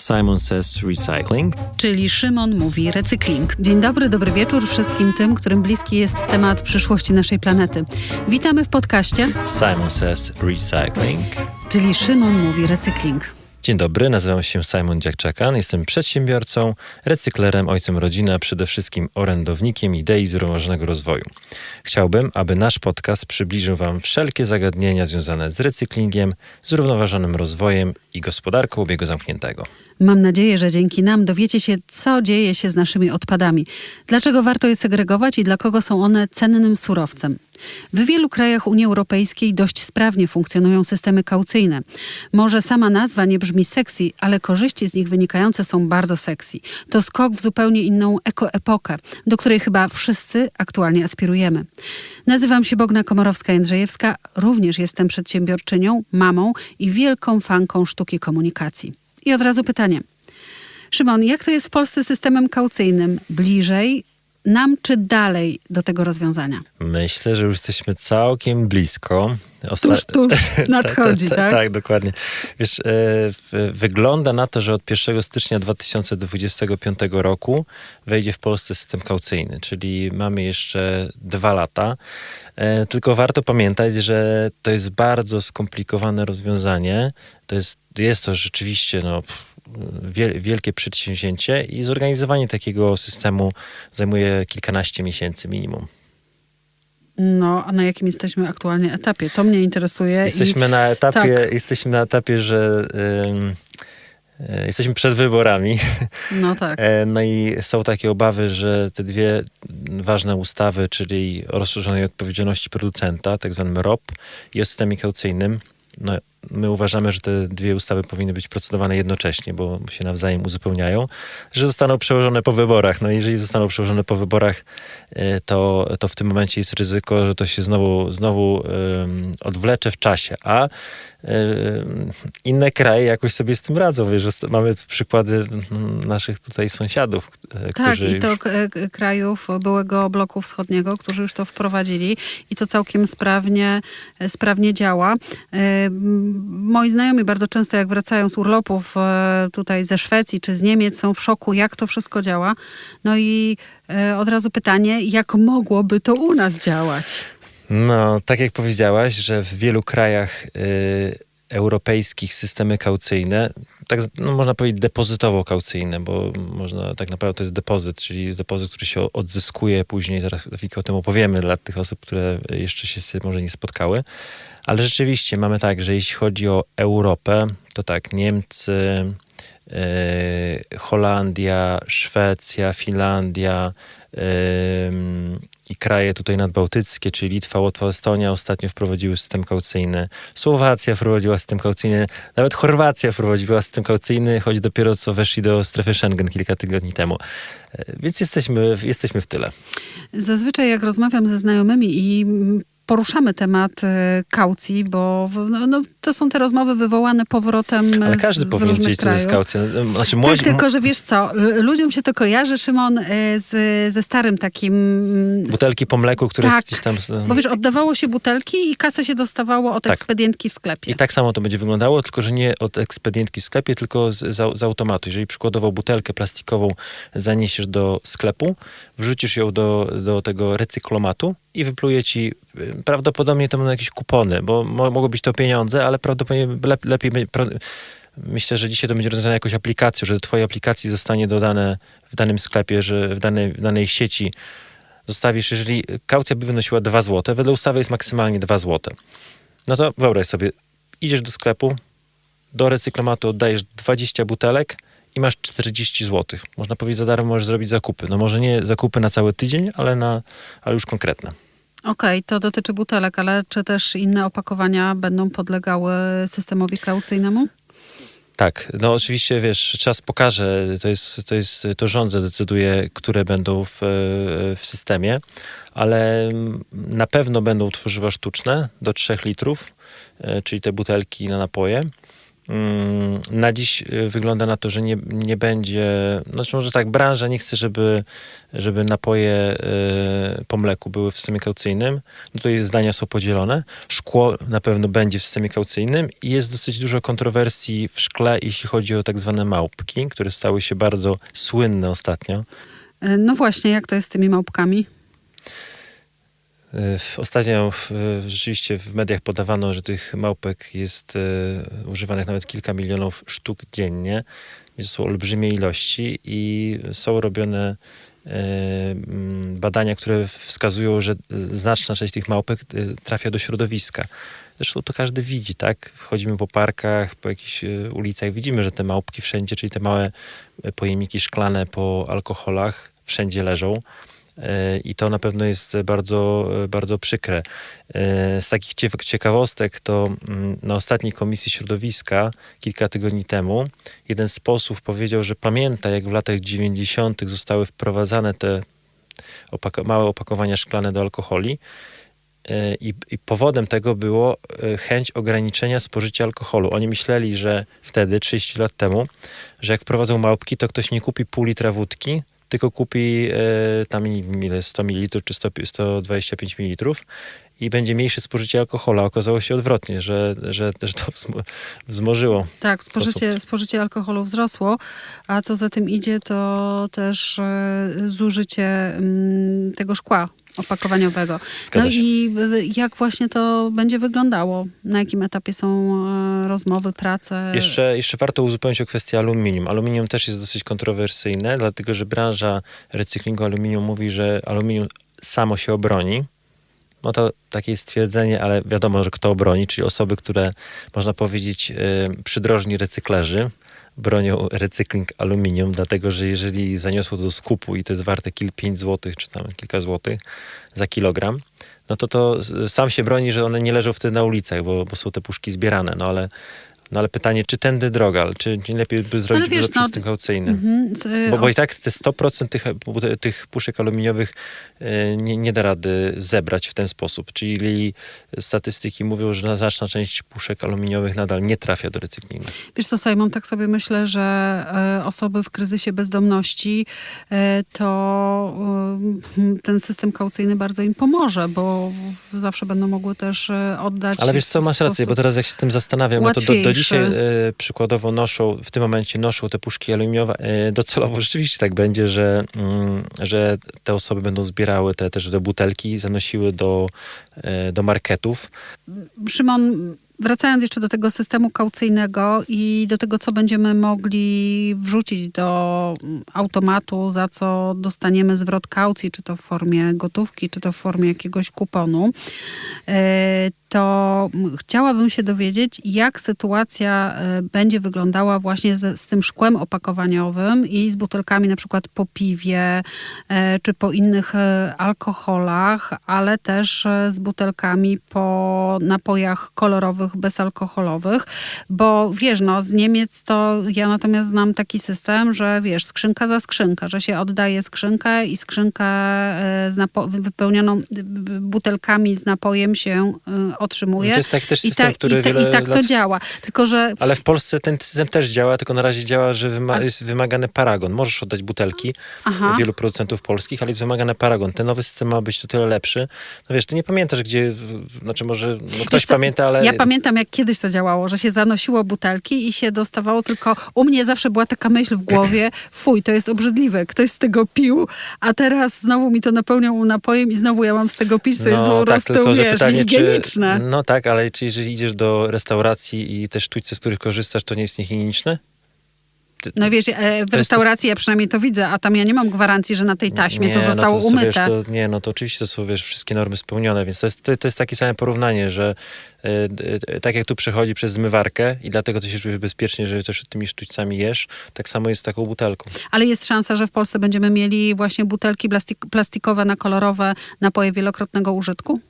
Simon Says Recycling. czyli Szymon mówi recykling. Dzień dobry, dobry wieczór wszystkim tym, którym bliski jest temat przyszłości naszej planety. Witamy w podcaście, Simon Says Recycling. czyli Szymon mówi recykling. Dzień dobry, nazywam się Simon Dziakczakan, jestem przedsiębiorcą, recyklerem, ojcem rodziny, a przede wszystkim orędownikiem idei zrównoważonego rozwoju. Chciałbym, aby nasz podcast przybliżył Wam wszelkie zagadnienia związane z recyklingiem, zrównoważonym rozwojem i gospodarką obiegu zamkniętego. Mam nadzieję, że dzięki nam dowiecie się, co dzieje się z naszymi odpadami, dlaczego warto je segregować i dla kogo są one cennym surowcem. W wielu krajach Unii Europejskiej dość sprawnie funkcjonują systemy kaucyjne. Może sama nazwa nie brzmi sexy, ale korzyści z nich wynikające są bardzo sexy. To skok w zupełnie inną ekoepokę, do której chyba wszyscy aktualnie aspirujemy. Nazywam się Bogna Komorowska-Jędrzejewska, również jestem przedsiębiorczynią, mamą i wielką fanką sztuki komunikacji. I od razu pytanie. Szymon, jak to jest w Polsce systemem kaucyjnym? Bliżej nam czy dalej do tego rozwiązania? Myślę, że już jesteśmy całkiem blisko. Osta- Tuż, tuż nadchodzi, Ta- ta- tak? Tak, dokładnie. Wiesz, e, wygląda na to, że od 1 stycznia 2025 roku wejdzie w Polsce system kaucyjny, czyli mamy jeszcze dwa lata. E, Tylko warto pamiętać, że to jest bardzo skomplikowane rozwiązanie. To jest, jest to rzeczywiście no, wielkie przedsięwzięcie i zorganizowanie takiego systemu zajmuje kilkanaście miesięcy minimum. No, a na jakim jesteśmy aktualnie etapie? To mnie interesuje. Jesteśmy i... na etapie, tak. jesteśmy na etapie, że e, jesteśmy przed wyborami. No tak. E, No i są takie obawy, że te dwie ważne ustawy, czyli o rozszerzonej odpowiedzialności producenta, tak zwanym ROP i o systemie kaucyjnym, no, my uważamy, że te dwie ustawy powinny być procedowane jednocześnie, bo się nawzajem uzupełniają, że zostaną przełożone po wyborach. No jeżeli zostaną przełożone po wyborach, e, to, to w tym momencie jest ryzyko, że to się znowu, znowu odwlecze w czasie, a em, inne kraje jakoś sobie z tym radzą. Wiesz, mamy przykłady naszych tutaj sąsiadów, e, Tak, którzy i to już... krajów byłego bloku wschodniego, którzy już to wprowadzili i to całkiem sprawnie, sprawnie działa. Moi znajomi bardzo często, jak wracają z urlopów e, tutaj ze Szwecji czy z Niemiec, są w szoku, jak to wszystko działa. No i e, od razu pytanie, jak mogłoby to u nas działać? No, tak jak powiedziałaś, że w wielu krajach y, europejskich systemy kaucyjne, tak no, można powiedzieć depozytowo-kaucyjne, bo można, tak naprawdę to jest depozyt, czyli jest depozyt, który się odzyskuje później, zaraz chwilkę o tym opowiemy dla tych osób, które jeszcze się może nie spotkały. Ale rzeczywiście mamy tak, że jeśli chodzi o Europę, to tak, Niemcy, y, Holandia, Szwecja, Finlandia, i kraje tutaj nadbałtyckie, czyli Litwa, Łotwa, Estonia ostatnio wprowadziły system kaucyjny. Słowacja wprowadziła system kaucyjny. Nawet Chorwacja wprowadziła system kaucyjny, choć dopiero co weszli do strefy Schengen kilka tygodni temu. E, Więc jesteśmy, jesteśmy w tyle. Zazwyczaj jak rozmawiam ze znajomymi i poruszamy temat e, kaucji, bo no, no, to są te rozmowy wywołane powrotem Ale z, każdy z powinien różnych wiedzieć, co to jest kaucja. Znaczy, Tak, młodzi, tylko że wiesz co, ludziom się to kojarzy, Szymon, e, z, ze starym takim... mm, butelki po mleku, które Tak, gdzieś tam... Bo wiesz, oddawało się butelki i kasę się dostawało od Tak. ekspedientki w sklepie. I tak samo to będzie wyglądało, tylko że nie od ekspedientki w sklepie, tylko z, z, z automatu. Jeżeli przykładowo butelkę plastikową zaniesiesz do sklepu, wrzucisz ją do, do tego recyklomatu i wypluje ci, y, prawdopodobnie to będą jakieś kupony, bo mo, mogą być to pieniądze, ale prawdopodobnie lep, lepiej Myślę, że dzisiaj to będzie rozwiązane jakąś aplikacją, że do twojej aplikacji zostanie dodane w danym sklepie, że w danej, w danej sieci zostawisz, jeżeli kaucja by wynosiła 2 zł, wedle ustawy jest maksymalnie 2 zł. No to wyobraź sobie, idziesz do sklepu, do recyklomatu oddajesz 20 butelek i masz 40 zł. Można powiedzieć, za darmo możesz zrobić zakupy. No może nie zakupy na cały tydzień, ale, na, ale już konkretne. Okej, to dotyczy butelek, ale czy też inne opakowania będą podlegały systemowi kaucyjnemu? Tak, no oczywiście, wiesz, czas pokaże, to jest, to jest, to rząd zadecyduje, które będą w, w systemie, ale na pewno będą tworzywa sztuczne do 3 litrów, e, czyli te butelki na napoje. Mm, Na dziś y, wygląda na to, że nie, nie będzie, znaczy może tak, branża nie chce, żeby, żeby napoje y, po mleku były w systemie kaucyjnym. No Tutaj zdania są podzielone. Szkło na pewno będzie w systemie kaucyjnym i jest dosyć dużo kontrowersji w szkle, jeśli chodzi o tak zwane małpki, które stały się bardzo słynne ostatnio. E, No właśnie, jak to jest z tymi małpkami? Ostatnio rzeczywiście w mediach podawano, że tych małpek jest e, używanych nawet kilka milionów sztuk dziennie, to są olbrzymie ilości i są robione e, badania, które wskazują, że e, znaczna część tych małpek trafia do środowiska. Zresztą to każdy widzi, tak? Wchodzimy po parkach, po jakichś ulicach, widzimy, że te małpki wszędzie, czyli te małe pojemniki szklane po alkoholach wszędzie leżą. E, I to na pewno jest bardzo, bardzo przykre. E, Z takich cie- ciekawostek to mm, na ostatniej Komisji Środowiska kilka tygodni temu jeden z posłów powiedział, że pamięta jak w latach 90. zostały wprowadzane te małe opakowania szklane do alkoholi. E, I, I powodem tego było chęć ograniczenia spożycia alkoholu. Oni myśleli, że wtedy, 30 lat temu, że jak wprowadzą małpki, to ktoś nie kupi pół litra wódki, tylko kupi e, tam ile, 100 ml czy 100, 125 ml i będzie mniejsze spożycie alkoholu. A Okazało się odwrotnie, że, że, że to wzmo- wzmożyło. Tak, spożycie, spożycie alkoholu wzrosło, a co za tym idzie, to też e, zużycie mm, tego szkła opakowaniowego. Zgadza no się. i jak właśnie to będzie wyglądało? Na jakim etapie są e, rozmowy, prace? Jeszcze, jeszcze warto uzupełnić o kwestię aluminium. Aluminium też jest dosyć kontrowersyjne, dlatego że branża recyklingu aluminium mówi, że aluminium samo się obroni. No to takie jest stwierdzenie, ale wiadomo, że kto obroni, czyli osoby, które można powiedzieć y, przydrożni recyklerzy bronią recykling aluminium, dlatego że jeżeli zaniosło do skupu i to jest warte kil 5 zł, czy tam kilka złotych za kilogram, no to to s- sam się broni, że one nie leżą wtedy na ulicach, bo, bo są te puszki zbierane. No ale, no ale pytanie, czy tędy droga, czy nie lepiej by zrobić wiesz, no, system kaucyjny? Z, y, Bo, bo i tak te 100% tych, tych puszek aluminiowych e, nie, nie da rady zebrać w ten sposób. Czyli statystyki mówią, że znaczna część puszek aluminiowych nadal nie trafia do recyklingu. Wiesz co, Simon, tak sobie myślę, że e, osoby w kryzysie bezdomności, e, to ten system kaucyjny bardzo im pomoże, bo zawsze będą mogły też oddać. Ale wiesz co, masz rację, bo teraz jak się tym zastanawiam, no to do, do łatwiejszy. Dzisiaj e, przykładowo noszą, w tym momencie noszą te puszki aluminiowe. E, docelowo rzeczywiście tak będzie, że, mm, że te osoby będą zbierały te też do butelki, zanosiły do, e, do marketów. Szymon, wracając jeszcze do tego systemu kaucyjnego i do tego, co będziemy mogli wrzucić do automatu, za co dostaniemy zwrot kaucji, czy to w formie gotówki, czy to w formie jakiegoś kuponu, e, to chciałabym się dowiedzieć, jak sytuacja e, będzie wyglądała właśnie z, z tym szkłem opakowaniowym i z butelkami na przykład po piwie, e, czy po innych alkoholach, ale też z butelkami po napojach kolorowych, bezalkoholowych, bo wiesz, no z Niemiec to ja natomiast znam taki system, że wiesz, skrzynka za skrzynkę, że się oddaje skrzynkę i skrzynkę e, z napo- wypełnioną y, butelkami z napojem się y, otrzymuje. No to jest taki też I, system, tak- który i, ta, I tak to lat- działa. Tylko, że Ale w Polsce ten system też działa, tylko na razie działa, że wyma- jest wymagany paragon. Możesz oddać butelki Aha. wielu producentów polskich, ale jest wymagany paragon. Ten nowy system ma być o tyle lepszy. No wiesz, ty nie pamiętasz, gdzie, znaczy może no ktoś pamięta, ale... Ja pamiętam, jak kiedyś to działało, że się zanosiło butelki i się dostawało tylko... U mnie zawsze była taka myśl w głowie, fuj, to jest obrzydliwe, ktoś z tego pił, a teraz znowu mi to napełnią napojem i znowu ja mam z tego pić, to jest po prostu, No, tak, że wiesz, pytanie, czy- higieniczne. No tak, ale czy jeżeli idziesz do restauracji i te sztućce, z których korzystasz, to nie jest niehigieniczne? No wiesz, e, w to- restauracji ja przynajmniej to widzę, a tam ja nie mam gwarancji, że na tej taśmie to Nie, zostało no to, umyte. Wiesz, to, nie, no to oczywiście to są wiesz, wszystkie normy spełnione, więc to jest, to, to jest takie same porównanie, że y, y, tak jak tu przechodzi przez zmywarkę i dlatego ty się czujesz bezpiecznie, że też tymi sztućcami jesz, tak samo jest z taką butelką. Ale jest szansa, że w Polsce będziemy mieli właśnie butelki plastik plastikowe na kolorowe napoje wielokrotnego użytku?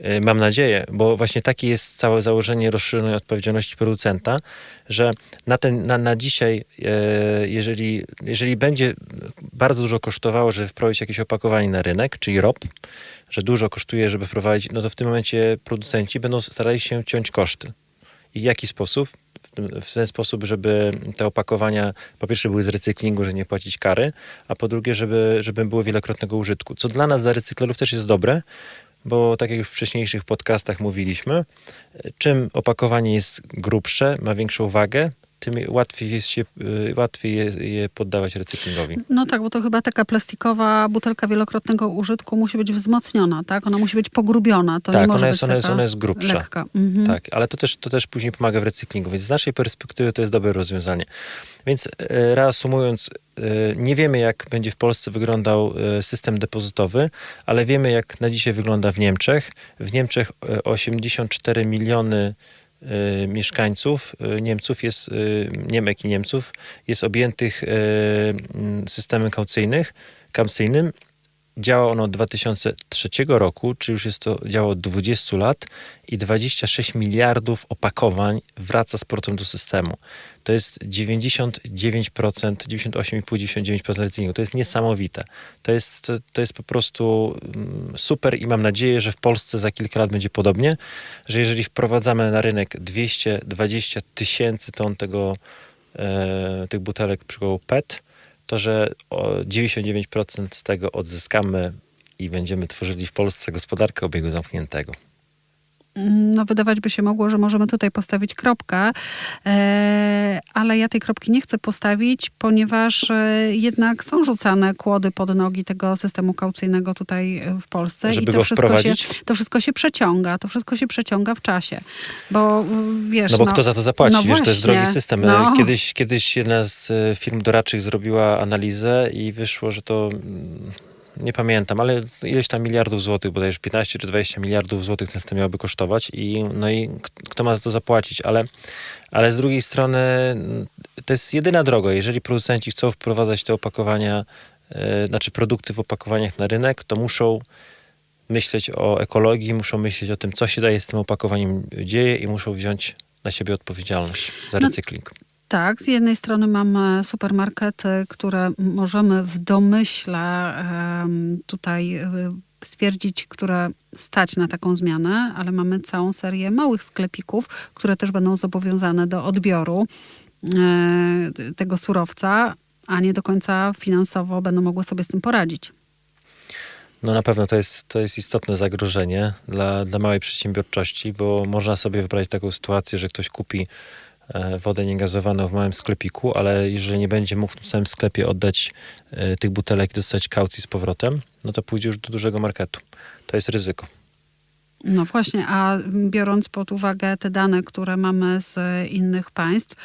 Y, Mam nadzieję, bo właśnie takie jest całe założenie rozszerzonej odpowiedzialności producenta, że na, ten, na, na dzisiaj, e, jeżeli, jeżeli będzie bardzo dużo kosztowało, żeby wprowadzić jakieś opakowanie na rynek, czyli ROP, że dużo kosztuje, żeby wprowadzić, no to w tym momencie producenci będą starali się ciąć koszty. I w jaki sposób? W ten- sposób, żeby te opakowania po pierwsze były z recyklingu, że nie płacić kary, a po drugie, żeby, żeby były wielokrotnego użytku. Co dla nas, dla recyklerów też jest dobre, bo tak jak już w wcześniejszych podcastach mówiliśmy, czym opakowanie jest grubsze, ma większą wagę, tym łatwiej jest się, y, łatwiej je, je poddawać recyklingowi. No tak, bo to chyba taka plastikowa butelka wielokrotnego użytku musi być wzmocniona, tak? Ona musi być pogrubiona. To tak, ona jest, ona, jest, ona jest grubsza. lekka. Mhm. Tak, ale to też, to też później pomaga w recyklingu, więc z naszej perspektywy to jest dobre rozwiązanie. Więc e, reasumując, e, nie wiemy jak będzie w Polsce wyglądał e, system depozytowy, ale wiemy jak na dzisiaj wygląda w Niemczech. W Niemczech e, 84 miliony mieszkańców, e, Niemców jest, e, Niemek i Niemców jest objętych systemem kaucyjnych, kaucyjnym. Działa ono od 2003 roku, czy już jest to działo od 20 lat i 26 miliardów opakowań wraca z portem do systemu. To jest 99%, 98,5-99% recyklingu. To jest niesamowite. To jest, to, to jest po prostu mm, super i mam nadzieję, że w Polsce za kilka lat będzie podobnie, że jeżeli wprowadzamy na rynek 220 tysięcy ton tego, e, tych butelek przygołu PET, to że o 99% z tego odzyskamy i będziemy tworzyli w Polsce gospodarkę obiegu zamkniętego. No, wydawać by się mogło, że możemy tutaj postawić kropkę, e, ale ja tej kropki nie chcę postawić, ponieważ e, jednak są rzucane kłody pod nogi tego systemu kaucyjnego tutaj e, w Polsce Żeby i to go wszystko, się, to wszystko się przeciąga, to wszystko się przeciąga w czasie, bo mm, wiesz... No bo kto za to zapłaci? no Wiesz, to jest właśnie, drogi system. no. Kiedyś, kiedyś jedna z firm doradczych zrobiła analizę i wyszło, że to mm, nie pamiętam, ale ileś tam miliardów złotych, bodajże 15 czy 20 miliardów złotych ten system miałby kosztować i no i kto ma za to zapłacić, ale, ale z drugiej strony mm, to jest jedyna droga. Jeżeli producenci chcą wprowadzać te opakowania, e, znaczy produkty w opakowaniach na rynek, to muszą myśleć o ekologii, muszą myśleć o tym, co się daje z tym opakowaniem dzieje i muszą wziąć na siebie odpowiedzialność za No, recykling. Tak, z jednej strony mamy supermarkety, które możemy w domyśle tutaj y, stwierdzić, które stać na taką zmianę, ale mamy całą serię małych sklepików, które też będą zobowiązane do odbioru e, tego surowca, a nie do końca finansowo będą mogły sobie z tym poradzić. No na pewno to jest, to jest istotne zagrożenie dla, dla małej przedsiębiorczości, bo można sobie wyobrazić taką sytuację, że ktoś kupi wodę niegazowaną w małym sklepiku, ale jeżeli nie będzie mógł w tym samym sklepie oddać e, tych butelek i dostać kaucji z powrotem, no to pójdzie już do dużego marketu. To jest ryzyko. No właśnie, a biorąc pod uwagę te dane, które mamy z innych państw,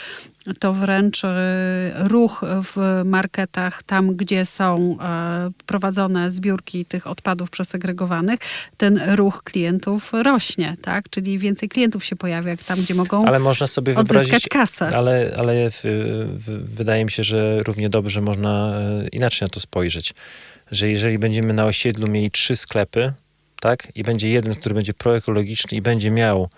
to wręcz e, ruch w marketach, tam gdzie są e, prowadzone zbiórki tych odpadów przesegregowanych, ten ruch klientów rośnie, tak? Czyli więcej klientów się pojawia, jak tam, gdzie mogą Ale można sobie wyobrazić, kasę. Ale, ale w, w, wydaje mi się, że równie dobrze można e, inaczej na to spojrzeć. Że jeżeli będziemy na osiedlu mieli trzy sklepy, tak, i będzie jeden, który będzie proekologiczny i będzie miał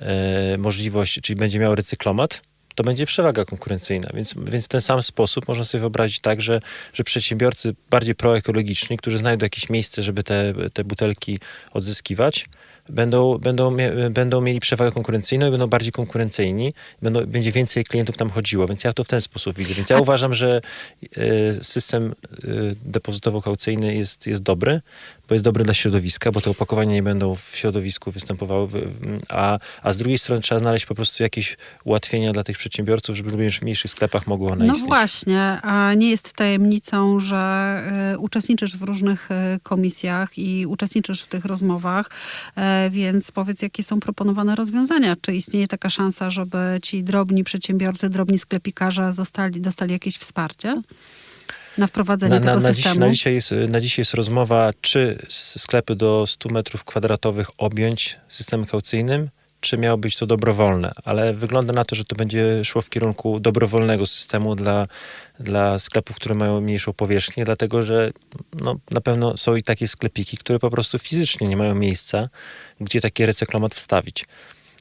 e, możliwość, czyli będzie miał recyklomat, to będzie przewaga konkurencyjna. Więc, więc w ten sam sposób można sobie wyobrazić tak, że, że przedsiębiorcy bardziej proekologiczni, którzy znajdą jakieś miejsce, żeby te, te butelki odzyskiwać, będą, będą, będą mieli przewagę konkurencyjną i będą bardziej konkurencyjni, będą, będzie więcej klientów tam chodziło, więc ja to w ten sposób widzę. Więc ja uważam, że e, system e, depozytowo-kaucyjny jest, jest dobry, bo jest dobry dla środowiska, bo te opakowania nie będą w środowisku występowały, a, a z drugiej strony trzeba znaleźć po prostu jakieś ułatwienia dla tych przedsiębiorców, żeby również w mniejszych sklepach mogły one No istnieć. właśnie, a nie jest tajemnicą, że y, uczestniczysz w różnych y, komisjach i uczestniczysz w tych rozmowach, e, więc powiedz, jakie są proponowane rozwiązania? Czy istnieje taka szansa, żeby ci drobni przedsiębiorcy, drobni sklepikarze zostali, dostali jakieś wsparcie na wprowadzenie Na, tego na, na, dziś, systemu? na, dzisiaj jest, na dzisiaj jest rozmowa, czy sklepy do 100 metrów kwadratowych objąć systemem kaucyjnym, czy miało być to dobrowolne. Ale wygląda na to, że to będzie szło w kierunku dobrowolnego systemu dla, dla sklepów, które mają mniejszą powierzchnię, dlatego że no, na pewno są i takie sklepiki, które po prostu fizycznie nie mają miejsca, gdzie taki recyklomat wstawić.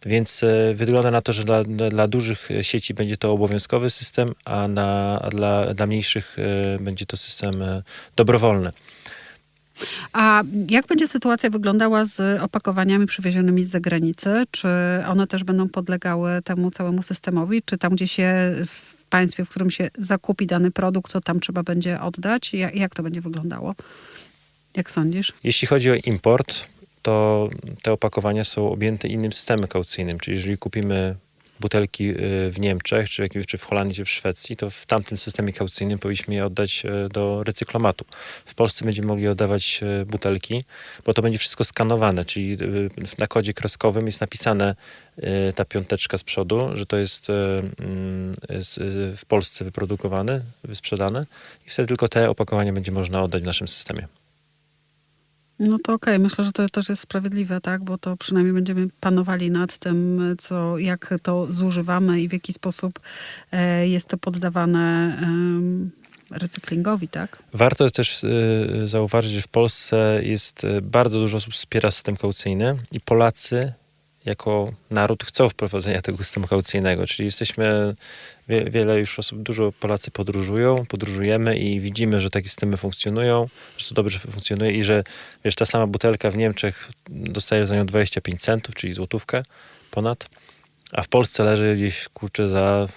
Więc e, wygląda na to, że dla, dla, dużych e, sieci będzie to obowiązkowy system, a, na, a dla, dla mniejszych e, będzie to system dobrowolny. A jak będzie sytuacja wyglądała z opakowaniami przywiezionymi z zagranicy? Czy one też będą podlegały temu całemu systemowi? Czy tam, gdzie się w państwie, w którym się zakupi dany produkt, to tam trzeba będzie oddać? Jak to będzie wyglądało? Jak sądzisz? Jeśli chodzi o import, to te opakowania są objęte innym systemem kaucyjnym, czyli jeżeli kupimy butelki y, w Niemczech, czy czy w Holandii, czy w Szwecji, to w tamtym systemie kaucyjnym powinniśmy je oddać y, do recyklomatu. W Polsce będziemy mogli oddawać y, butelki, bo to będzie wszystko skanowane, czyli na kodzie kreskowym jest napisane ta piąteczka z przodu, że to jest mm, w Polsce wyprodukowane, wysprzedane i wtedy tylko te opakowania będzie można oddać w naszym systemie. No to okej, myślę, że to też jest sprawiedliwe, tak? Bo to przynajmniej będziemy panowali nad tym, co, jak to zużywamy i w jaki sposób e, jest to poddawane recyklingowi, tak? Warto też y, zauważyć, że w Polsce jest y, bardzo dużo osób wspiera system kaucyjny i Polacy jako naród chcą wprowadzenia tego systemu kaucyjnego, czyli jesteśmy, wie, wiele już osób, dużo Polacy podróżują, podróżujemy i widzimy, że takie systemy funkcjonują, że to dobrze funkcjonuje i że wiesz, ta sama butelka w Niemczech dostajesz za nią 25 centów, czyli złotówkę ponad, a w Polsce leży gdzieś, kurczę, za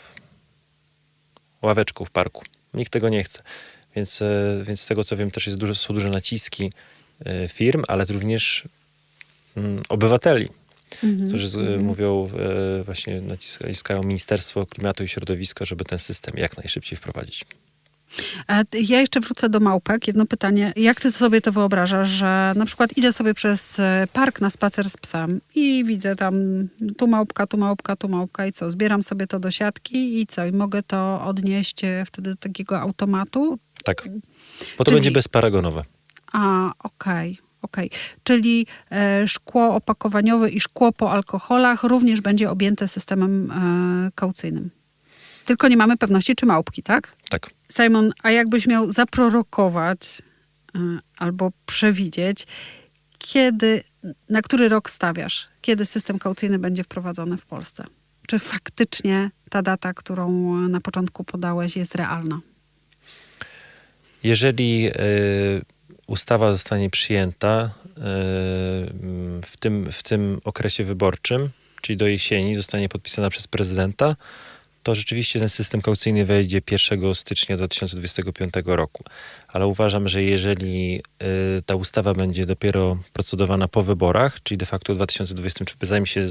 ławeczką w parku. Nikt tego nie chce. Więc, e, więc z tego co wiem, też jest duże, są duże naciski e, firm, ale również mm, obywateli, którzy z, e, mówią, e, właśnie naciskają Ministerstwo Klimatu i Środowiska, żeby ten system jak najszybciej wprowadzić. Ja jeszcze wrócę do małpek. Jedno pytanie. Jak ty sobie to wyobrażasz, że na przykład idę sobie przez e, park na spacer z psem i widzę tam tu małpka, tu małpka, tu małpka i co? Zbieram sobie to do siatki i co? I mogę to odnieść e, wtedy do takiego automatu? Tak. Bo to Czyli- będzie bezparagonowe. A, okej. Czyli e, szkło opakowaniowe i szkło po alkoholach również będzie objęte systemem e, kaucyjnym. Tylko nie mamy pewności, czy małpki, tak? Tak. Simon, a jakbyś miał zaprorokować y, albo przewidzieć, kiedy, na który rok stawiasz, kiedy system kaucyjny będzie wprowadzony w Polsce? Czy faktycznie ta data, którą na początku podałeś, jest realna? Jeżeli e, ustawa zostanie przyjęta e, w, tym, w tym okresie wyborczym, czyli do jesieni, zostanie podpisana przez prezydenta, to rzeczywiście ten system kaucyjny wejdzie 1 stycznia 2025 roku. Ale uważam, że jeżeli y, ta ustawa będzie dopiero procedowana po wyborach, czyli de facto w 2023, zanim się y,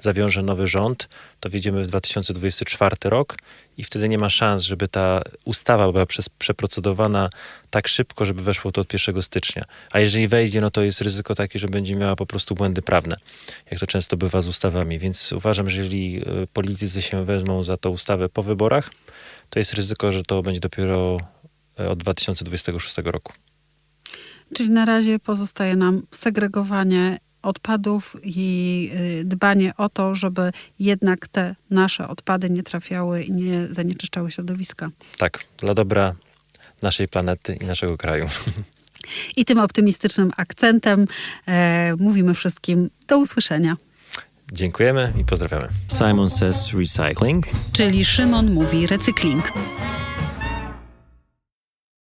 zawiąże nowy rząd, to wjedziemy w 2024 rok i wtedy nie ma szans, żeby ta ustawa była przez, przeprocedowana tak szybko, żeby weszło to od 1 stycznia. A jeżeli wejdzie, no to jest ryzyko takie, że będzie miała po prostu błędy prawne, jak to często bywa z ustawami. Więc uważam, że jeżeli y, politycy się wezmą za tą ustawę po wyborach, to jest ryzyko, że to będzie dopiero y, od 2026 roku. Czyli na razie pozostaje nam segregowanie odpadów i y, dbanie o to, żeby jednak te nasze odpady nie trafiały i nie zanieczyszczały środowiska. Tak, dla dobra naszej planety i naszego kraju. I tym optymistycznym akcentem e, mówimy wszystkim do usłyszenia. Dziękujemy i pozdrawiamy. Simon Says Recycling. Czyli Szymon mówi recykling.